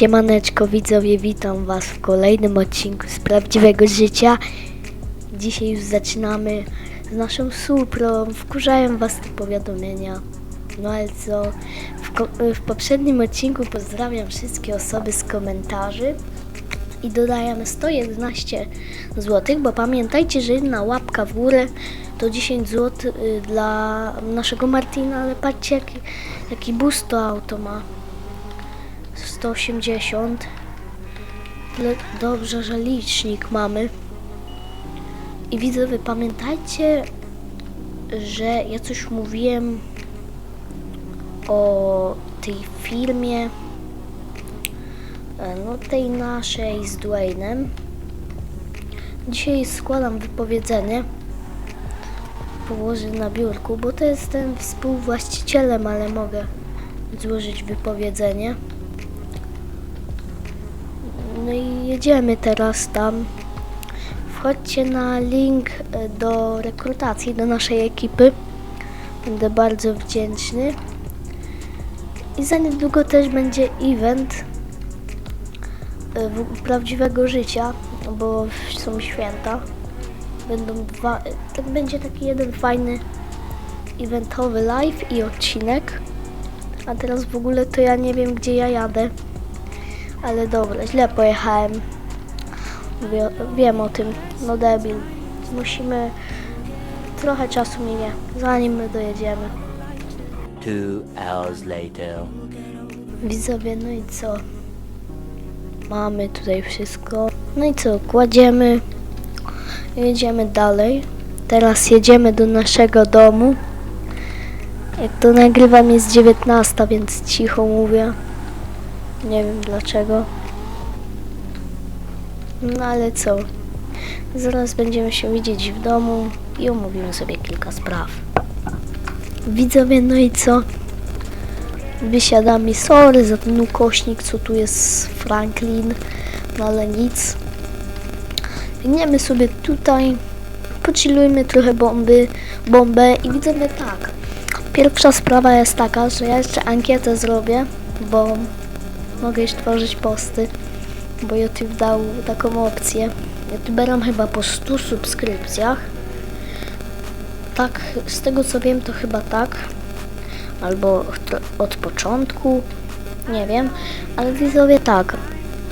Siemaneczko widzowie, witam was w kolejnym odcinku z prawdziwego życia. Dzisiaj już zaczynamy z naszą suprą, wkurzają was te powiadomienia. No ale co, w, w poprzednim odcinku pozdrawiam wszystkie osoby z komentarzy i dodajemy 111 zł, bo pamiętajcie, że jedna łapka w górę to 10 zł y, dla naszego Martina, ale patrzcie jaki, jaki boost to auto ma. 180. Tyle dobrze, że licznik mamy. I widzowie, pamiętajcie, że ja coś mówiłem o tej firmie, e, no tej naszej z Dwaynem. Dzisiaj składam wypowiedzenie. Położę na biurku, bo to jestem współwłaścicielem, ale mogę złożyć wypowiedzenie. No i jedziemy teraz tam. Wchodźcie na link e, do rekrutacji do naszej ekipy. Będę bardzo wdzięczny. I za niedługo też będzie event e, prawdziwego życia, bo są święta. Będą dwa, e, będzie taki jeden fajny eventowy live i odcinek. A teraz w ogóle to ja nie wiem gdzie ja jadę. Ale dobra, źle pojechałem. Wie, wiem o tym. No debil. Musimy... Trochę czasu minie, zanim my dojedziemy. Two hours later. Widzowie, no i co? Mamy tutaj wszystko. No i co, kładziemy. Jedziemy dalej. Teraz jedziemy do naszego domu. Jak to nagrywam jest 19, więc cicho mówię. Nie wiem dlaczego. No ale co? Zaraz będziemy się widzieć w domu i omówimy sobie kilka spraw. Widzowie, no i co? Wysiadamy. Sorry za ten ukośnik, co tu jest Franklin, no ale nic. Biegniemy sobie tutaj, pochillujmy trochę bomby, bombę i widzowie tak. Pierwsza sprawa jest taka, że ja jeszcze ankietę zrobię, bo mogę już tworzyć posty, bo YouTube dał taką opcję. YouTuberom chyba po 100 subskrypcjach. Tak, z tego co wiem to chyba tak. Albo od początku, nie wiem, ale widzowie tak,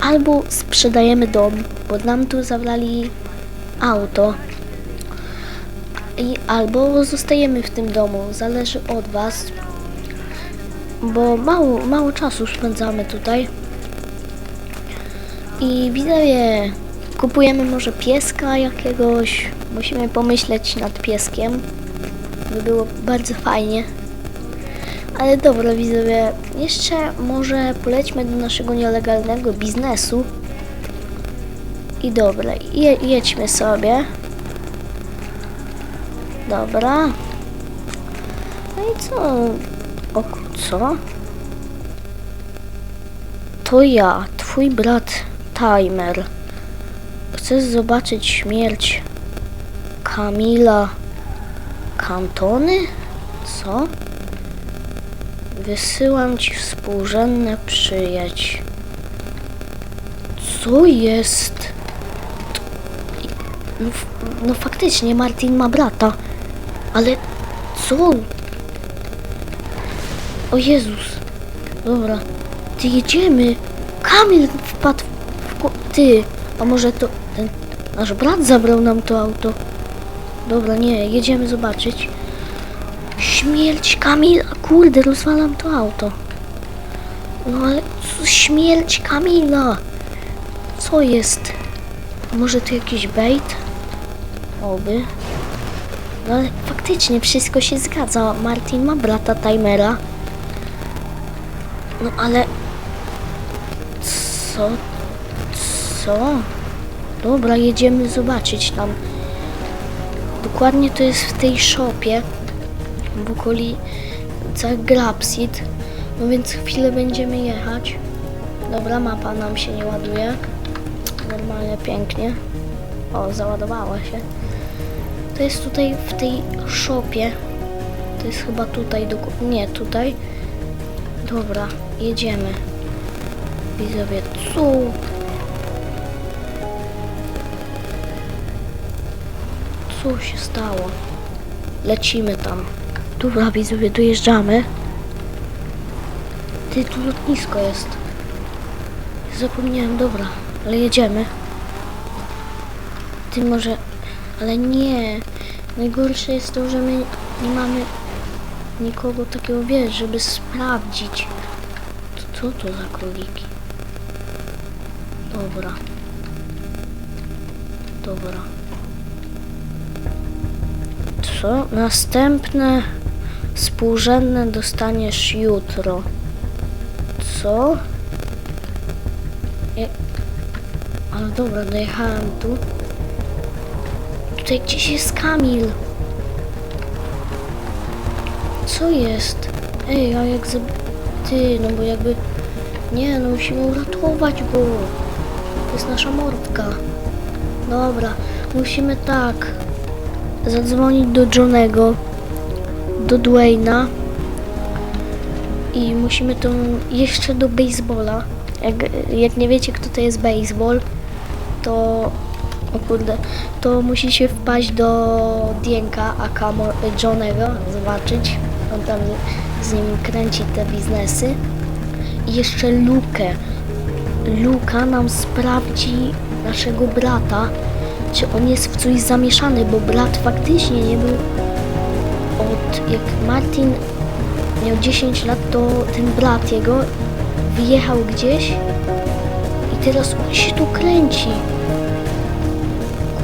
albo sprzedajemy dom, bo nam tu zabrali auto, i albo zostajemy w tym domu, zależy od Was, bo mało, mało czasu spędzamy tutaj. I widzowie, kupujemy może pieska jakiegoś, musimy pomyśleć nad pieskiem, by było bardzo fajnie. Ale dobra, widzowie, jeszcze może polećmy do naszego nielegalnego biznesu. I dobra, je, jedźmy sobie. Dobra. No i co? O, co? To ja, twój brat Timer. Chcesz zobaczyć śmierć Kamila Kantony? Co? Wysyłam ci współrzędne przyjaźń. Co jest? No, no faktycznie, Martin ma brata. Ale co? O Jezus. Dobra. Ty jedziemy. Kamil wpadł w... ko- Ty. A może to ten nasz brat zabrał nam to auto? Dobra, nie. Jedziemy zobaczyć. Śmierć Kamila, kurde, rozwalam to auto. No ale co, śmierć Kamila. Co jest? Może to jakiś bait? Oby. No ale faktycznie wszystko się zgadza. Martin ma brata Timera. No ale... Co? Co? Dobra, jedziemy zobaczyć tam. Dokładnie to jest w tej shopie w okolicy Grapsit. No więc chwilę będziemy jechać. Dobra, mapa nam się nie ładuje. Normalnie, pięknie. O, załadowała się. To jest tutaj w tej shopie. To jest chyba tutaj, nie tutaj. Dobra, jedziemy. Widzowie, co? Co się stało? Lecimy tam. Dobra, widzowie, dojeżdżamy. Ty, tu lotnisko jest. Zapomniałem, dobra, ale jedziemy. Ty może... Ale nie. Najgorsze jest to, że my nie mamy nikogo takiego, wiesz, żeby sprawdzić. To, co to za króliki? Dobra. Dobra. Co? Następne współrzędne dostaniesz jutro. Co? Ja... Ale dobra, dojechałem tu. Tutaj gdzieś jest Kamil. Co jest? Ej, a jak za... Ty, no bo jakby... Nie, no musimy uratować go. To jest nasza mordka. Dobra, musimy tak... Zadzwonić do Johnego, do Dwayna i musimy to jeszcze do baseballa. Jak, jak nie wiecie, kto to jest baseball, to o kurde, to musicie wpaść do Dienka, aka Johnego, zobaczyć. On tam z nim kręci te biznesy. I jeszcze Lukę. Luka nam sprawdzi naszego brata, czy on jest w coś zamieszany, bo brat faktycznie nie był od jak Martin miał 10 lat, to ten brat jego wyjechał gdzieś i teraz on się tu kręci.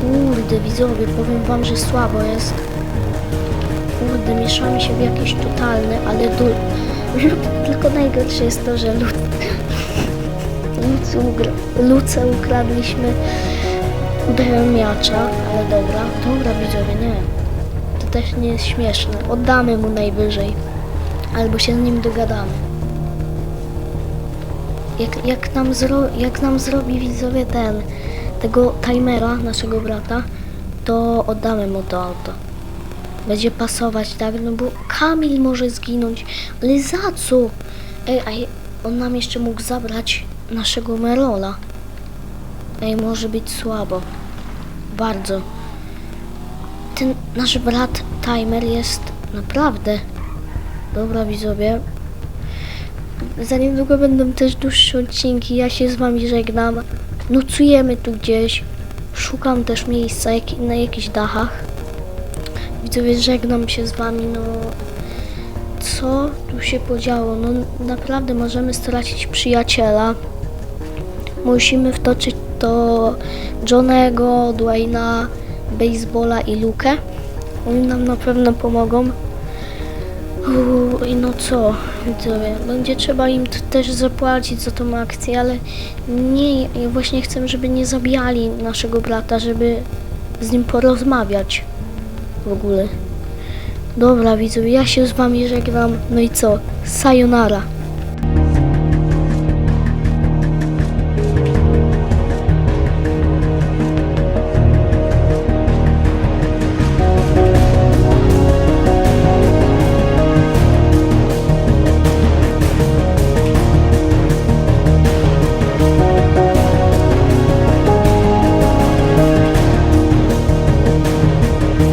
Kurde, widzowie, powiem wam, że słabo jest. Kurde, mieszamy się w jakieś totalne, ale do... tylko najgorsze jest to, że lud... Luce ukradliśmy miacza, ale dobra, dobra widzowie, nie. To też nie jest śmieszne. Oddamy mu najwyżej. Albo się z nim dogadamy. Jak, jak, nam, zro, jak nam zrobi widzowie ten, tego timera naszego brata, to oddamy mu to auto. Będzie pasować, tak? No bo Kamil może zginąć, ale za co? Ej, on nam jeszcze mógł zabrać naszego Merola. Ej, może być słabo. Bardzo. Ten nasz brat Timer jest naprawdę. Dobra widzowie. Za niedługo będą też dłuższe odcinki. Ja się z wami żegnam. Nocujemy tu gdzieś. Szukam też miejsca jak, na jakichś dachach. Widzowie, żegnam się z wami. No, co tu się podziało? No, naprawdę możemy stracić przyjaciela. Musimy wtoczyć to Johnego, Dwayna, Baseballa i Lukę. Oni nam na pewno pomogą. Uuu, I no co, widzowie, będzie trzeba im też zapłacić za tą akcję, ale nie, właśnie chcę, żeby nie zabijali naszego brata, żeby z nim porozmawiać w ogóle. Dobra, widzowie, ja się z wami żegnam, no i co, sayonara.